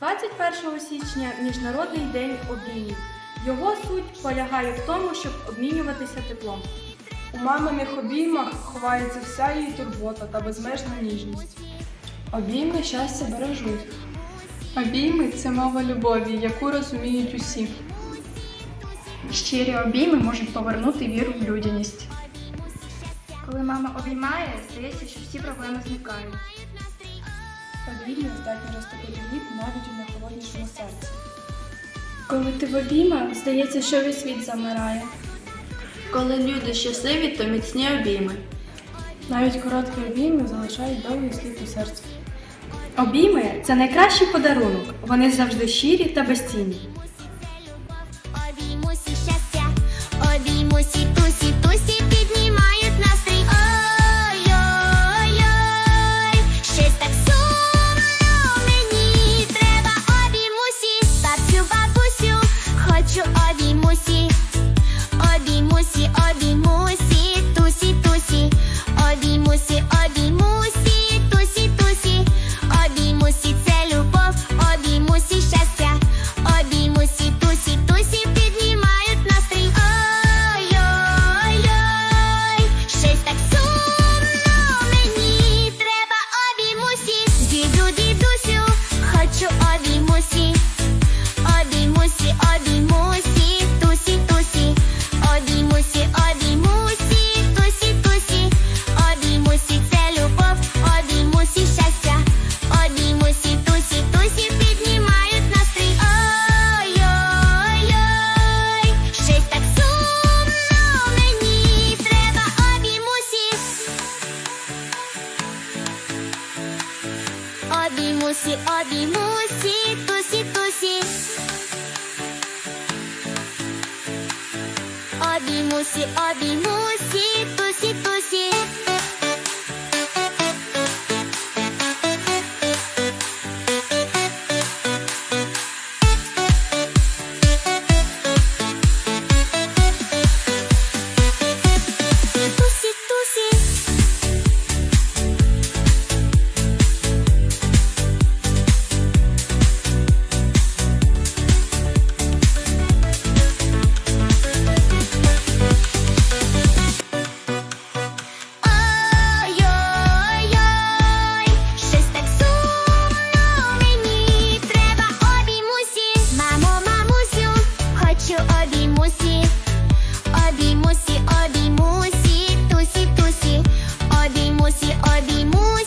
21 січня Міжнародний день обіймів. Його суть полягає в тому, щоб обмінюватися теплом. У маминих обіймах ховається вся її турбота та безмежна ніжність. Обійми щастя бережуть. Обійми це мова любові, яку розуміють усі. Щирі обійми можуть повернути віру в людяність. Коли мама обіймає, здається, що всі проблеми зникають. Обійми здатні розтопити лід навіть у найхолоднішому серці. Коли ти в обіймах, здається, що весь світ замирає. Коли люди щасливі, то міцні обійми. Навіть короткі обійми залишають довгий слід у серці. Обійми це найкращий подарунок. Вони завжди щирі та безцінні. Обіймусі щастя, обіймусі обіймусі, обіймусі, обіймусі, тусі, тусі, обіймусі, обіймусі, тусі, тусі, обіймусі, це любов, обіймусі щастя, обіймусі, тусі, тусі піднімають настрій. Ой-ой-ой, щось так сумно мені треба обіймусі. Обіймусі, обіймусі, мусі, обіймусі, тусі, тусі. хочу обі мусі, обі мусі, обі мусі, тусі, тусі, обі мусі, обі мусі.